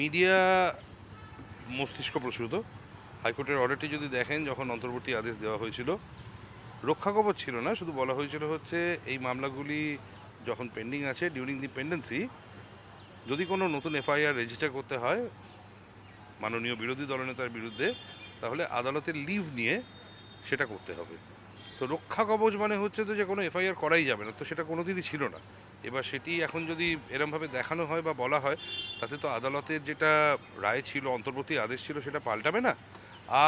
Media মস্তিষ্ক প্রসূত হাইকোর্টের অর্ডারটি যদি দেখেন, যখন অন্তর্বর্তী আদেশ দেওয়া হয়েছিল, রক্ষা কবচ ছিল না, শুধু বলা হয়েছিল হচ্ছে এই মামলাগুলি যখন পেন্ডিং আছে ডিউরিং দি পেন্ডেন্সি যদি কোনো নতুন এফআইআর রেজিস্টার করতে হয়, মাননীয় বিরোধী দলনেতার বিরুদ্ধে, তাহলে আদালতের লিভ নিয়ে সেটা করতে হবে। তো রক্ষা কবচ মানে হচ্ছে তো যে কোনো এফআইআর করাই যাবে না, তো সেটা কোনোদিনই ছিল না। এবার সেটি এখন যদি এরমভাবে দেখানো হয় বা বলা হয়, তাতে তো আদালতের যেটা রায় ছিল, অন্তর্বর্তী আদেশ ছিল, সেটা পাল্টাবে না।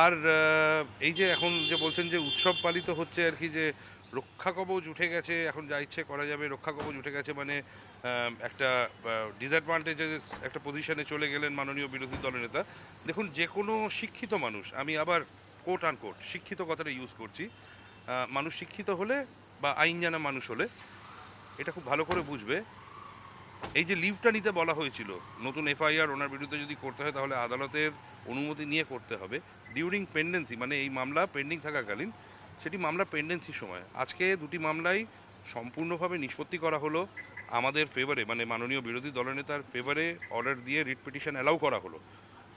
আর এই যে এখন যে বলছেন যে উৎসব পালিত হচ্ছে আর কি, যে রক্ষা কবচ উঠে গেছে, এখন যা ইচ্ছে করা যাবে, রক্ষা কবচ উঠে গেছে মানে একটা ডিসঅ্যাডভান্টেজে একটা পজিশনে চলে গেলেন মাননীয় বিরোধী দলনেতা দেখুন, যে কোনো শিক্ষিত মানুষ, আমি আবার কোট আন কোট শিক্ষিত কথাটা ইউজ করছি মানুষ শিক্ষিত হলে বা আইন জানা মানুষ হলে এটা খুব ভালো করে বুঝবে। এই যে লিভটা নিতে বলা হয়েছিল, নতুন এফআইআর ওনার বিরুদ্ধে যদি করতে হয় তাহলে আদালতের অনুমতি নিয়ে করতে হবে। ডিউরিং পেন্ডেন্সি মানে এই মামলা পেন্ডিং থাকাকালীন, সেটি মামলা পেন্ডেন্সির সময়। আজকে দুটি মামলাই সম্পূর্ণভাবে নিষ্পত্তি করা হলো, আমাদের ফেভারে মানে মাননীয় বিরোধী দলনেতার ফেভারে অর্ডার দিয়ে রিট পিটিশন অ্যালাউ করা হলো।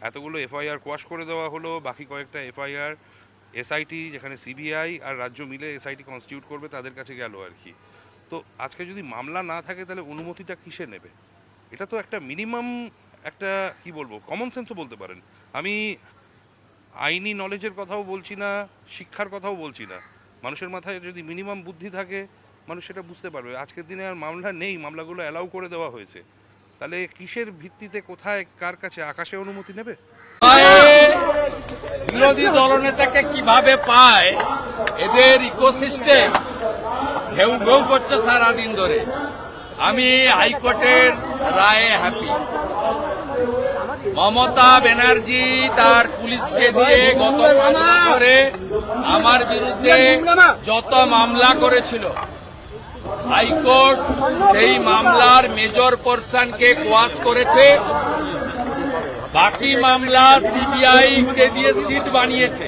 এতগুলো এফআইআর কোয়াশ করে দেওয়া হলো, বাকি কয়েকটা এফআইআর এসআইটি যেখানে সিবিআই আর রাজ্য মিলে এসআইটি কনস্টিটিউট করবে, তাদের কাছে গেল আর কি। তো আজকে যদি মামলা না থাকে তাহলে অনুমতিটা কিসে নেবে? এটা তো একটা মিনিমাম একটা, কি বলব কমন সেন্সও বলতে পারেন। আমি আইনি নলেজের কথাও বলছি না, শিক্ষার কথাও বলছি না। মানুষের মাথায় যদি মিনিমাম বুদ্ধি থাকে, মানুষ সেটা বুঝতে পারবে। আজকের দিনে আর মামলা নেই, মামলাগুলো অ্যালাউ করে দেওয়া হয়েছে। তাহলে কিসের ভিত্তিতে, কোথায়, কার কাছে, আকাশে অনুমতি নেবে? বিরোধী দলনেতাকে কীভাবে পায়? এদের ইকোসিস্টেম ঘেউ ঘেউ করছে সারাদিন ধরে। আমি হাইকোর্টের রায়ে হ্যাপি মমতা ব্যানার্জি তার পুলিশকে দিয়ে গত পাঁচ বছরে আমার বিরুদ্ধে যত মামলা করেছিল, হাইকোর্ট সেই মামলার মেজর পোর্শনকে কোয়াশ করেছে। বাকি মামলা সিবিআই কে দিয়ে সিট বানিয়েছে।